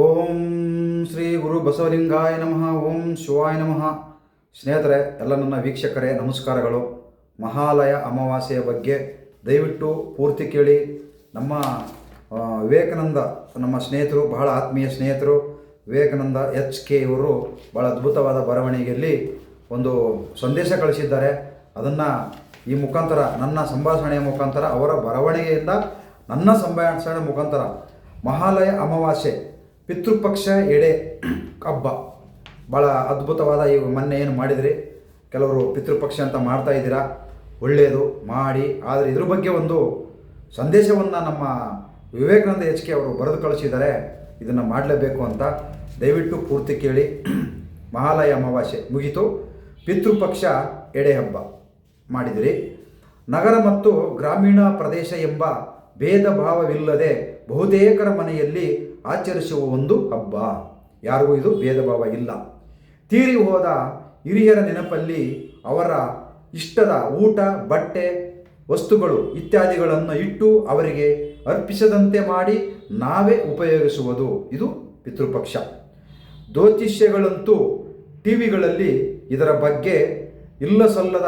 ಓಂ ಶ್ರೀ ಗುರು ಬಸವಲಿಂಗಾಯ ನಮಃ, ಓಂ ಶಿವಾಯ ನಮಃ. ಸ್ನೇಹಿತರೆ, ಎಲ್ಲ ನನ್ನ ವೀಕ್ಷಕರೇ, ನಮಸ್ಕಾರಗಳು. ಮಹಾಲಯ ಅಮಾವಾಸ್ಯೆಯ ಬಗ್ಗೆ ದಯವಿಟ್ಟು ಪೂರ್ತಿ ಕೇಳಿ. ನಮ್ಮ ವಿವೇಕಾನಂದ ನಮ್ಮ ಸ್ನೇಹಿತರು, ಬಹಳ ಆತ್ಮೀಯ ಸ್ನೇಹಿತರು, ವಿವೇಕಾನಂದ ಎಚ್ ಕೆ ಇವರು ಬಹಳ ಅದ್ಭುತವಾದ ಬರವಣಿಗೆಯಲ್ಲಿ ಒಂದು ಸಂದೇಶ ಕಳಿಸಿದ್ದಾರೆ. ಅದನ್ನು ಈ ಮುಖಾಂತರ, ನನ್ನ ಸಂಭಾಷಣೆಯ ಮುಖಾಂತರ, ಅವರ ಬರವಣಿಗೆಯಿಂದ ನನ್ನ ಸಂಭಾಷಣೆ ಮುಖಾಂತರ ಮಹಾಲಯ ಅಮಾವಾಸ್ಯೆ ಪಿತೃಪಕ್ಷ ಎಡೆ ಹಬ್ಬ. ಭಾಳ ಅದ್ಭುತವಾದ ಈ ಮೊನ್ನೆ ಏನು ಮಾಡಿದ್ರಿ? ಕೆಲವರು ಪಿತೃಪಕ್ಷ ಅಂತ ಮಾಡ್ತಾ ಇದ್ದೀರಾ? ಒಳ್ಳೆಯದು ಮಾಡಿ. ಆದರೆ ಇದ್ರ ಬಗ್ಗೆ ಒಂದು ಸಂದೇಶವನ್ನು ನಮ್ಮ ವಿವೇಕಾನಂದ ಎಚ್ ಕೆ ಅವರು ಬರೆದು ಕಳಿಸಿದ್ದಾರೆ. ಇದನ್ನು ಮಾಡಲೇಬೇಕು ಅಂತ ದಯವಿಟ್ಟು ಪೂರ್ತಿ ಕೇಳಿ. ಮಹಾಲಯ ಅಮಾವಾಸ್ಯೆ ಮುಗೀತು. ಪಿತೃಪಕ್ಷ ಎಡೆ ಹಬ್ಬ ಮಾಡಿದಿರಿ. ನಗರ ಮತ್ತು ಗ್ರಾಮೀಣ ಪ್ರದೇಶ ಎಂಬ ಭೇದ ಭಾವವಿಲ್ಲದೆ ಬಹುತೇಕರ ಮನೆಯಲ್ಲಿ ಆಚರಿಸುವ ಒಂದು ಹಬ್ಬ. ಯಾರಿಗೂ ಇದು ಭೇದ ಭಾವ ಇಲ್ಲ. ತೀರಿ ಹೋದ ಹಿರಿಯರ ನೆನಪಲ್ಲಿ ಅವರ ಇಷ್ಟದ ಊಟ, ಬಟ್ಟೆ, ವಸ್ತುಗಳು ಇತ್ಯಾದಿಗಳನ್ನು ಇಟ್ಟು ಅವರಿಗೆ ಅರ್ಪಿಸದಂತೆ ಮಾಡಿ ನಾವೇ ಉಪಯೋಗಿಸುವುದು. ಇದು ಪಿತೃಪಕ್ಷ. ಜ್ಯೋತಿಷ್ಯಗಳಂತೂ ಟಿ ವಿಗಳಲ್ಲಿ ಇದರ ಬಗ್ಗೆ ಇಲ್ಲ ಸಲ್ಲದ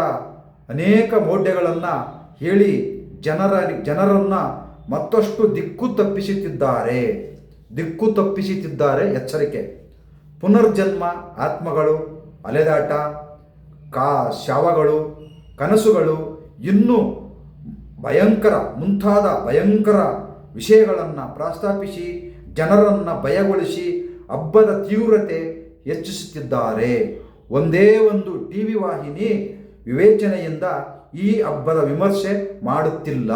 ಅನೇಕ ಮೌಢ್ಯಗಳನ್ನು ಹೇಳಿ ಜನರ, ಜನರನ್ನು ಮತ್ತಷ್ಟು ದಿಕ್ಕು ತಪ್ಪಿಸುತ್ತಿದ್ದಾರೆ. ದಿಕ್ಕು ತಪ್ಪಿಸುತ್ತಿದ್ದಾರೆ ಎಚ್ಚರಿಕೆ. ಪುನರ್ಜನ್ಮ, ಆತ್ಮಗಳು, ಅಲೆದಾಟ, ಕಾ, ಶವಗಳು, ಕನಸುಗಳು ಇನ್ನೂ ಭಯಂಕರ, ಮುಂತಾದ ಭಯಂಕರ ವಿಷಯಗಳನ್ನು ಪ್ರಸ್ತಾಪಿಸಿ, ಜನರನ್ನು ಭಯಗೊಳಿಸಿ, ಹಬ್ಬದ ತೀವ್ರತೆ ಹೆಚ್ಚಿಸುತ್ತಿದ್ದಾರೆ. ಒಂದೇ ಒಂದು ಟಿ ವಿ ವಾಹಿನಿ ವಿವೇಚನೆಯಿಂದ ಈ ಹಬ್ಬದ ವಿಮರ್ಶೆ ಮಾಡುತ್ತಿಲ್ಲ.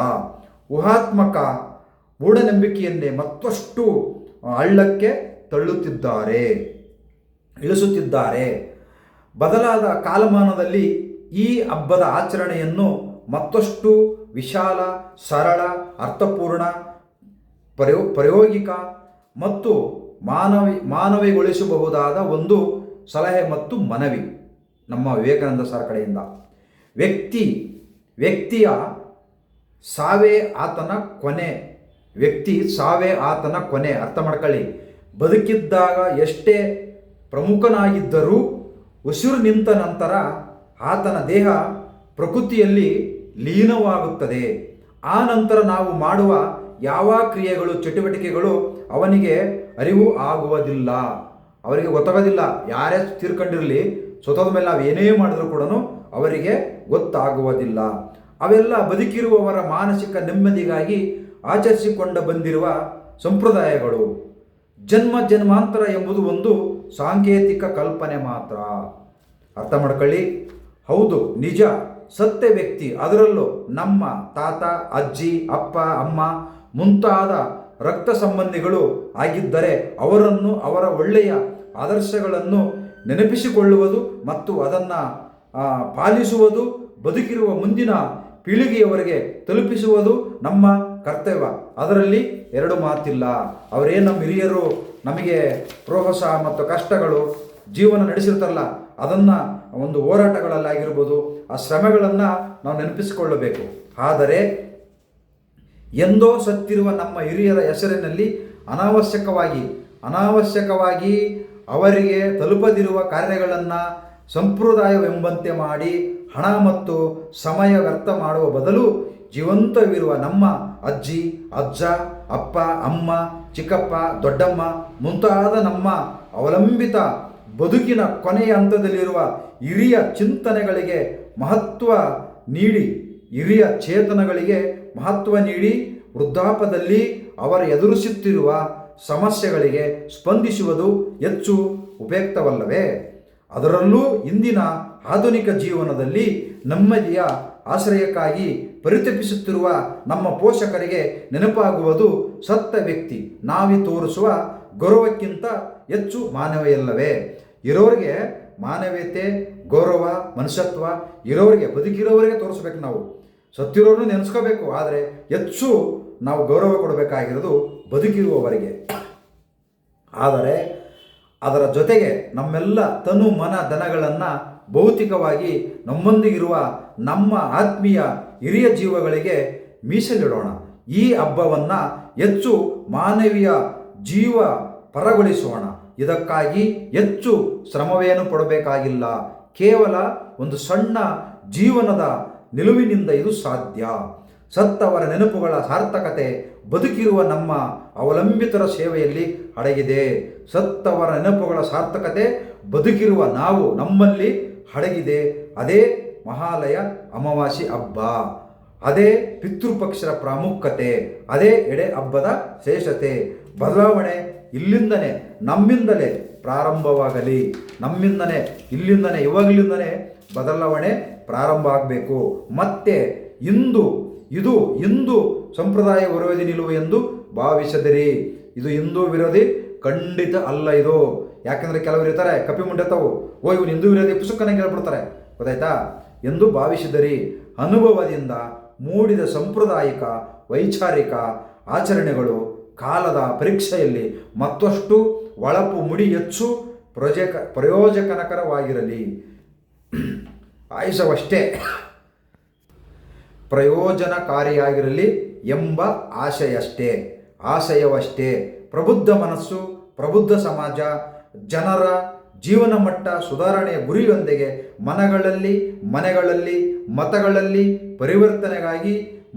ಊಹಾತ್ಮಕ ಮೂಢನಂಬಿಕೆಯನ್ನೇ ಮತ್ತಷ್ಟು ಹಳ್ಳಕ್ಕೆ ತಳ್ಳುತ್ತಿದ್ದಾರೆ, ಇಳಿಸುತ್ತಿದ್ದಾರೆ. ಬದಲಾದ ಕಾಲಮಾನದಲ್ಲಿ ಈ ಹಬ್ಬದ ಆಚರಣೆಯನ್ನು ಮತ್ತಷ್ಟು ವಿಶಾಲ, ಸರಳ, ಅರ್ಥಪೂರ್ಣ, ಪ್ರಯೋ, ಪ್ರಾಯೋಗಿಕ ಮತ್ತು ಮಾನವಿ, ಮಾನವಿಗೊಳಿಸಬಹುದಾದ ಒಂದು ಸಲಹೆ ಮತ್ತು ಮನವಿ ನಮ್ಮ ವಿವೇಕಾನಂದ ಸರ್ ಕಡೆಯಿಂದ. ವ್ಯಕ್ತಿ, ವ್ಯಕ್ತಿಯ ಸಾವೇ ಆತನ ಕೊನೆ ವ್ಯಕ್ತಿ ಸಾವೇ ಆತನ ಕೊನೆ. ಅರ್ಥ ಮಾಡ್ಕೊಳ್ಳಿ. ಬದುಕಿದ್ದಾಗ ಎಷ್ಟೇ ಪ್ರಮುಖನಾಗಿದ್ದರೂ ಉಸಿರು ನಿಂತ ನಂತರ ಆತನ ದೇಹ ಪ್ರಕೃತಿಯಲ್ಲಿ ಲೀನವಾಗುತ್ತದೆ. ಆ ನಂತರ ನಾವು ಮಾಡುವ ಯಾವ ಕ್ರಿಯೆಗಳು, ಚಟುವಟಿಕೆಗಳು ಅವನಿಗೆ ಅರಿವು ಆಗುವುದಿಲ್ಲ. ಅವರಿಗೆ ಗೊತ್ತಾಗೋದಿಲ್ಲ. ಯಾರೇ ತೀರ್ಕೊಂಡಿರಲಿ, ಸ್ವತಃದ ಮೇಲೆ ನಾವು ಏನೇ ಮಾಡಿದರೂ ಕೂಡ ಅವರಿಗೆ ಗೊತ್ತಾಗುವುದಿಲ್ಲ. ಅವೆಲ್ಲ ಬದುಕಿರುವವರ ಮಾನಸಿಕ ನೆಮ್ಮದಿಗಾಗಿ ಆಚರಿಸಿಕೊಂಡು ಬಂದಿರುವ ಸಂಪ್ರದಾಯಗಳು. ಜನ್ಮ ಜನ್ಮಾಂತರ ಎಂಬುದು ಒಂದು ಸಾಂಕೇತಿಕ ಕಲ್ಪನೆ ಮಾತ್ರ. ಅರ್ಥ ಮಾಡ್ಕೊಳ್ಳಿ. ಹೌದು, ನಿಜ. ಸತ್ಯ ವ್ಯಕ್ತಿ, ಅದರಲ್ಲೂ ನಮ್ಮ ತಾತ, ಅಜ್ಜಿ, ಅಪ್ಪ, ಅಮ್ಮ ಮುಂತಾದ ರಕ್ತ ಸಂಬಂಧಿಗಳು ಆಗಿದ್ದರೆ ಅವರನ್ನು ಅವರ ಒಳ್ಳೆಯ ಆದರ್ಶಗಳನ್ನು ನೆನಪಿಸಿಕೊಳ್ಳುವುದು ಮತ್ತು ಅದನ್ನು ಪಾಲಿಸುವುದು, ಬದುಕಿರುವ ಮುಂದಿನ ಪೀಳಿಗೆಯವರೆಗೆ ತಲುಪಿಸುವುದು ನಮ್ಮ ಕರ್ತವ್ಯ. ಅದರಲ್ಲಿ ಎರಡು ಮಾತಿಲ್ಲ. ಅವರೇನು ನಮ್ಮ ಹಿರಿಯರು, ನಮಗೆ ಪ್ರೋತ್ಸಾಹ ಮತ್ತು ಕಷ್ಟಗಳು ಜೀವನ ನಡೆಸಿರ್ತಾರಲ್ಲ ಅದನ್ನು ಒಂದು ಹೋರಾಟಗಳಲ್ಲಾಗಿರ್ಬೋದು ಆ ಶ್ರಮಗಳನ್ನು ನಾವು ನೆನಪಿಸಿಕೊಳ್ಳಬೇಕು. ಆದರೆ, ಎಂದೋ ಸತ್ತಿರುವ ನಮ್ಮ ಹಿರಿಯರ ಹೆಸರಿನಲ್ಲಿ ಅನಾವಶ್ಯಕವಾಗಿ ಅನಾವಶ್ಯಕವಾಗಿ ಅವರಿಗೆ ತಲುಪದಿರುವ ಕಾರ್ಯಗಳನ್ನು ಸಂಪ್ರದಾಯವೆಂಬಂತೆ ಮಾಡಿ ಹಣ ಮತ್ತು ಸಮಯ ವ್ಯರ್ಥ ಮಾಡುವ ಬದಲು ಜೀವಂತವಿರುವ ನಮ್ಮ ಅಜ್ಜಿ, ಅಜ್ಜ, ಅಪ್ಪ, ಅಮ್ಮ, ಚಿಕ್ಕಪ್ಪ, ದೊಡ್ಡಮ್ಮ, ಮುಂತಾದ ನಮ್ಮ ಅವಲಂಬಿತ ಬದುಕಿನ ಕೊನೆಯ ಹಂತದಲ್ಲಿರುವ ಹಿರಿಯ ಚಿಂತನೆಗಳಿಗೆ ಮಹತ್ವ ನೀಡಿ, ಹಿರಿಯ ಚೇತನಗಳಿಗೆ ಮಹತ್ವ ನೀಡಿ, ವೃದ್ಧಾಪದಲ್ಲಿ ಅವರು ಎದುರಿಸುತ್ತಿರುವ ಸಮಸ್ಯೆಗಳಿಗೆ ಸ್ಪಂದಿಸುವುದು ಹೆಚ್ಚು ಉಪಯುಕ್ತವಲ್ಲವೇ? ಅದರಲ್ಲೂ ಇಂದಿನ ಆಧುನಿಕ ಜೀವನದಲ್ಲಿ ನೆಮ್ಮದಿಯ ಆಶ್ರಯಕ್ಕಾಗಿ ಪರಿತಪಿಸುತ್ತಿರುವ ನಮ್ಮ ಪೋಷಕರಿಗೆ ನೆನಪಾಗುವುದು ಸತ್ತ ವ್ಯಕ್ತಿ, ನಾವಿ ತೋರಿಸುವ ಗೌರವಕ್ಕಿಂತ ಹೆಚ್ಚು ಮಾನವೀಯಲ್ಲವೇ? ಇರೋರಿಗೆ ಮಾನವೀಯತೆ, ಗೌರವ, ಮನುಷ್ಯತ್ವ ಇರೋರಿಗೆ ಬದುಕಿರೋರಿಗೆ ತೋರಿಸ್ಬೇಕು ನಾವು. ಸತ್ತಿರೋರನ್ನು ನೆನೆಸ್ಕೋಬೇಕು, ಆದರೆ ಹೆಚ್ಚು ನಾವು ಗೌರವ ಕೊಡಬೇಕಾಗಿರೋದು ಬದುಕಿರುವವರಿಗೆ. ಆದರೆ ಅದರ ಜೊತೆಗೆ ನಮ್ಮೆಲ್ಲ ತನು ಮನ ಧನಗಳನ್ನು ಭೌತಿಕವಾಗಿ ನಮ್ಮೊಂದಿಗಿರುವ ನಮ್ಮ ಆತ್ಮೀಯ ಹಿರಿಯ ಜೀವಗಳಿಗೆ ಮೀಸಲಿಡೋಣ. ಈ ಹಬ್ಬವನ್ನು ಹೆಚ್ಚು ಮಾನವೀಯ ಜೀವ ಪರಗೊಳಿಸೋಣ. ಇದಕ್ಕಾಗಿ ಹೆಚ್ಚು ಶ್ರಮವೇನು ಪಡಬೇಕಾಗಿಲ್ಲ. ಕೇವಲ ಒಂದು ಸಣ್ಣ ಜೀವನದ ನಿಲುವಿನಿಂದ ಇದು ಸಾಧ್ಯ. ಸತ್ತವರ ನೆನಪುಗಳ ಸಾರ್ಥಕತೆ ಬದುಕಿರುವ ನಮ್ಮ ಅವಲಂಬಿತರ ಸೇವೆಯಲ್ಲಿ ಅಡಗಿದೆ. ಸತ್ತವರ ನೆನಪುಗಳ ಸಾರ್ಥಕತೆ ಬದುಕಿರುವ ನಾವು ನಮ್ಮಲ್ಲಿ ಅಡಗಿದೆ ಅದೇ ಮಹಾಲಯ ಅಮಾವಾಸಿ ಹಬ್ಬ. ಅದೇ ಪಿತೃಪಕ್ಷರ ಪ್ರಾಮುಖ್ಯತೆ. ಅದೇ ಎಡೆ ಹಬ್ಬದ ಶ್ರೇಷ್ಠತೆ ಬದಲಾವಣೆ ಇಲ್ಲಿಂದನೇ, ನಮ್ಮಿಂದಲೇ ಪ್ರಾರಂಭವಾಗಲಿ. ನಮ್ಮಿಂದನೇ, ಇಲ್ಲಿಂದನೇ, ಇವಾಗಲಿಂದನೇ ಬದಲಾವಣೆ ಪ್ರಾರಂಭ ಆಗಬೇಕು. ಮತ್ತೆ ಇಂದು, ಇದು ಹಿಂದೂ ಸಂಪ್ರದಾಯ ವಿರೋಧಿ ನಿಲುವು ಎಂದು ಭಾವಿಸದಿರಿ. ಇದು ಹಿಂದೂ ವಿರೋಧಿ ಖಂಡಿತ ಅಲ್ಲ ಇದು. ಯಾಕಂದ್ರೆ ಕೆಲವರು ಇರ್ತಾರೆ ಕಪಿ ಮುಂಡೆ ತಾವು ಓ ಇವನು ಹಿಂದೂ ವಿರೋಧಿ ಪುಸ್ತಕನ ಕೇಳ್ಬಿಡ್ತಾರೆ ಗೊತ್ತಾಯ್ತಾ? ಎಂದು ಭಾವಿಸಿದರಿ. ಅನುಭವದಿಂದ ಮೂಡಿದ ಸಾಂಪ್ರದಾಯಿಕ, ವೈಚಾರಿಕ ಆಚರಣೆಗಳು ಕಾಲದ ಪರೀಕ್ಷೆಯಲ್ಲಿ ಮತ್ತಷ್ಟು ಒಳಪು ಮುಡಿ ಹೆಚ್ಚು ಪ್ರಯೋಜಕ ಪ್ರಯೋಜಕನಕರವಾಗಿರಲಿ. ಆಯುಷವಷ್ಟೇ ಪ್ರಯೋಜನಕಾರಿಯಾಗಿರಲಿ ಎಂಬ ಆಶಯಷ್ಟೇ. ಆಶಯವಷ್ಟೇ. ಪ್ರಬುದ್ಧ ಮನಸ್ಸು, ಪ್ರಬುದ್ಧ ಸಮಾಜ ಜನರ ಜೀವನ ಮಟ್ಟ ಸುಧಾರಣೆಯ ಗುರಿಯೊಂದಿಗೆ ಮನಗಳಲ್ಲಿ, ಮನೆಗಳಲ್ಲಿ, ಮತಗಳಲ್ಲಿ ಪರಿವರ್ತನೆಗಾಗಿ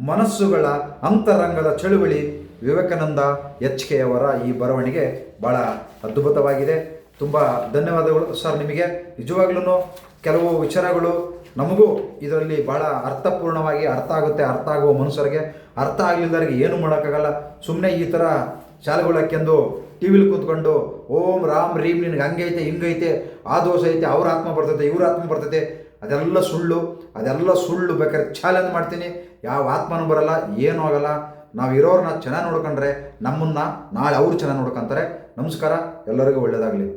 ಮನಸ್ಸುಗಳ ಅಂತರಂಗದ ಚಳುವಳಿ ವಿವೇಕಾನಂದ ಎಚ್ ಕೆ ಅವರ ಈ ಬರವಣಿಗೆ ಭಾಳ ಅದ್ಭುತವಾಗಿದೆ. ತುಂಬ ಧನ್ಯವಾದಗಳು ಸರ್ ನಿಮಗೆ. ನಿಜವಾಗ್ಲೂ ಕೆಲವು ವಿಚಾರಗಳು ನಮಗೂ ಇದರಲ್ಲಿ ಭಾಳ ಅರ್ಥಪೂರ್ಣವಾಗಿ ಅರ್ಥ ಆಗುತ್ತೆ, ಅರ್ಥ ಆಗುವ ಮನುಷ್ಯರಿಗೆ. ಅರ್ಥ ಆಗಲಿಲ್ಲದವರಿಗೆ ಏನು ಮಾಡೋಕ್ಕಾಗಲ್ಲ. ಸುಮ್ಮನೆ ಈ ಥರ ಶಾಲೆಗಳು ಹಾಕ್ಯಂದು ಟಿ ವಿಲಿ ಕೂತ್ಕೊಂಡು, ಓಂ ರಾಮ್ ರೀಮ್ ನಿನ್ಗೆ ಹಂಗೈತೆ, ಹಿಂಗೈತೆ, ಆ ದೋಷ ಐತೆ, ಅವ್ರ ಆತ್ಮ ಬರ್ತೈತೆ, ಇವ್ರ ಆತ್ಮ ಬರ್ತೈತೆ, ಅದೆಲ್ಲ ಸುಳ್ಳು ಅದೆಲ್ಲ ಸುಳ್ಳು ಬೇಕಾದ್ರೆ ಚಾಲೆಂಜ್ ಮಾಡ್ತೀನಿ. ಯಾವ ಆತ್ಮನೂ ಬರಲ್ಲ, ಏನೂ ಆಗಲ್ಲ. ನಾವು ಇರೋರನ್ನ ಚೆನ್ನಾಗಿ ನೋಡ್ಕೊಂಡ್ರೆ ನಮ್ಮನ್ನ ನಾಳೆ ಅವರು ಚೆನ್ನಾಗಿ ನೋಡ್ಕೊಂತಾರೆ. ನಮಸ್ಕಾರ, ಎಲ್ಲರಿಗೂ ಒಳ್ಳೆಯದಾಗಲಿ